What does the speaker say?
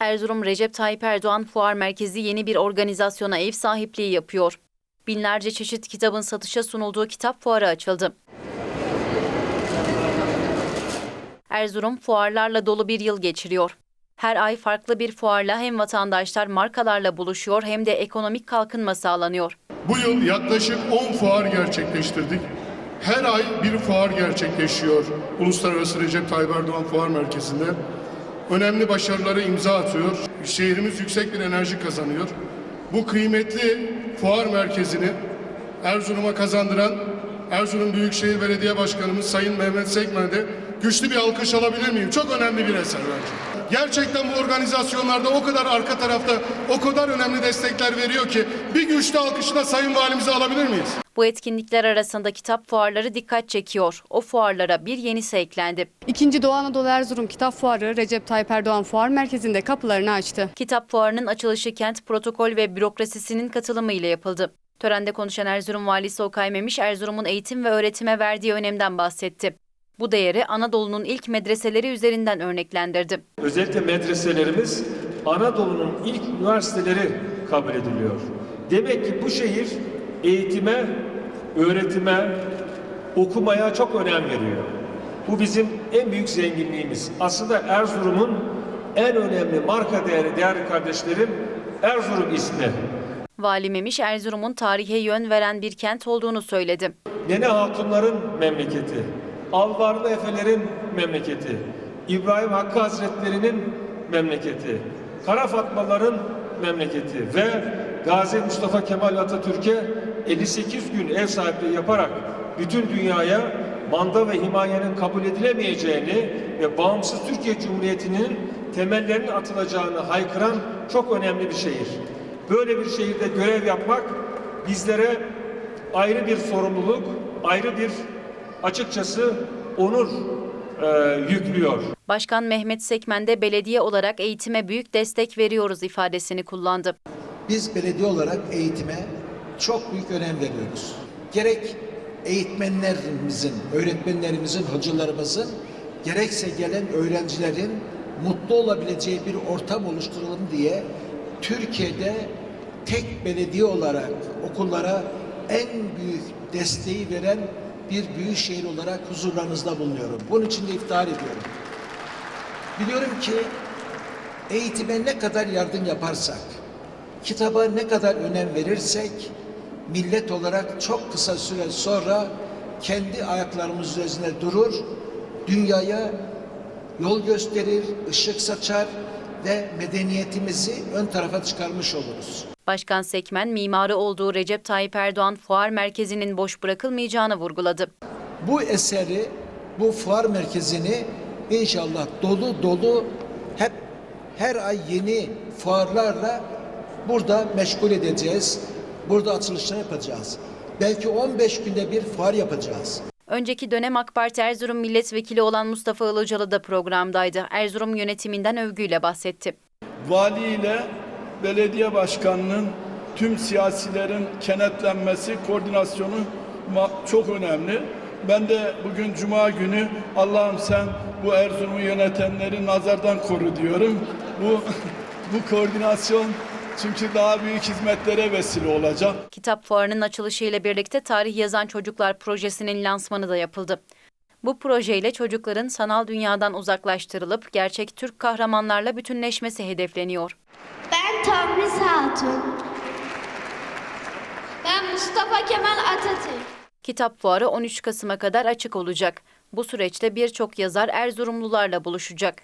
Erzurum Recep Tayyip Erdoğan Fuar Merkezi yeni bir organizasyona ev sahipliği yapıyor. Binlerce çeşit kitabın satışa sunulduğu kitap fuarı açıldı. Erzurum fuarlarla dolu bir yıl geçiriyor. Her ay farklı bir fuarla hem vatandaşlar markalarla buluşuyor hem de ekonomik kalkınma sağlanıyor. Bu yıl yaklaşık 10 fuar gerçekleştirdik. Her ay bir fuar gerçekleşiyor Uluslararası Recep Tayyip Erdoğan Fuar Merkezi'nde. Önemli başarıları imza atıyor. Şehrimiz yüksek bir enerji kazanıyor. Bu kıymetli fuar merkezini Erzurum'a kazandıran Erzurum Büyükşehir Belediye Başkanımız Sayın Mehmet Sekmen'de güçlü bir alkış alabilir miyim? Çok önemli bir eser bence. Gerçekten bu organizasyonlarda o kadar arka tarafta o kadar önemli destekler veriyor ki bir güçlü alkışla Sayın Valimizi alabilir miyiz? Bu etkinlikler arasında kitap fuarları dikkat çekiyor. O fuarlara bir yenisi eklendi. İkinci Doğu Anadolu Erzurum Kitap Fuarı Recep Tayyip Erdoğan Fuar Merkezi'nde kapılarını açtı. Kitap fuarının açılışı kent protokol ve bürokrasisinin katılımıyla yapıldı. Törende konuşan Erzurum Valisi Okay Memiş, Erzurum'un eğitim ve öğretime verdiği önemden bahsetti. Bu değeri Anadolu'nun ilk medreseleri üzerinden örneklendirdi. Özellikle medreselerimiz Anadolu'nun ilk üniversiteleri kabul ediliyor. Demek ki bu şehir eğitime, öğretime, okumaya çok önem veriyor. Bu bizim en büyük zenginliğimiz. Aslında Erzurum'un en önemli marka değeri değerli kardeşlerim Erzurum ismi. Vali Memiş, Erzurum'un tarihe yön veren bir kent olduğunu söyledi. Nene Hatunların memleketi, Alvarlı Efelerin memleketi, İbrahim Hakkı Hazretleri'nin memleketi, Kara Fatmaların memleketi ve Gazi Mustafa Kemal Atatürk'e 58 gün ev sahipliği yaparak bütün dünyaya manda ve himayenin kabul edilemeyeceğini ve bağımsız Türkiye Cumhuriyeti'nin temellerinin atılacağını haykıran çok önemli bir şehir. Böyle bir şehirde görev yapmak bizlere ayrı bir sorumluluk, ayrı bir açıkçası onur e, yüklüyor. Başkan Mehmet Sekmen de belediye olarak eğitime büyük destek veriyoruz ifadesini kullandı. Biz belediye olarak eğitime çok büyük önem veriyoruz. Gerek eğitmenlerimizin, öğretmenlerimizin, hocalarımızın gerekse gelen öğrencilerin mutlu olabileceği bir ortam oluşturalım diye Türkiye'de tek belediye olarak okullara en büyük desteği veren bir büyük şehir olarak huzurlarınızda bulunuyorum. Bunun için de iftihar ediyorum. Biliyorum ki eğitime ne kadar yardım yaparsak, kitaba ne kadar önem verirsek, millet olarak çok kısa süre sonra kendi ayaklarımız üzerine durur, dünyaya yol gösterir, ışık saçar ve medeniyetimizi ön tarafa çıkarmış oluruz. Başkan Sekmen, mimarı olduğu Recep Tayyip Erdoğan Fuar Merkezi'nin boş bırakılmayacağını vurguladı. Bu eseri, bu fuar merkezini inşallah dolu dolu hep her ay yeni fuarlarla burada meşgul edeceğiz. Burada açılışlar yapacağız. Belki 15 günde bir fuar yapacağız. Önceki dönem AK Parti Erzurum milletvekili olan Mustafa Ilıcalı da programdaydı. Erzurum yönetiminden övgüyle bahsetti. Vali ile belediye başkanının tüm siyasilerin kenetlenmesi, koordinasyonu çok önemli. Ben de bugün Cuma günü Allah'ım sen bu Erzurum'u yönetenleri nazardan koru diyorum. Bu bu koordinasyon çünkü daha büyük hizmetlere vesile olacak. Kitap fuarının açılışıyla birlikte Tarih Yazan Çocuklar projesinin lansmanı da yapıldı. Bu projeyle çocukların sanal dünyadan uzaklaştırılıp gerçek Türk kahramanlarla bütünleşmesi hedefleniyor. Tomris Hatun. Ben Mustafa Kemal Atatürk. Kitap fuarı 13 Kasım'a kadar açık olacak. Bu süreçte birçok yazar Erzurumlularla buluşacak.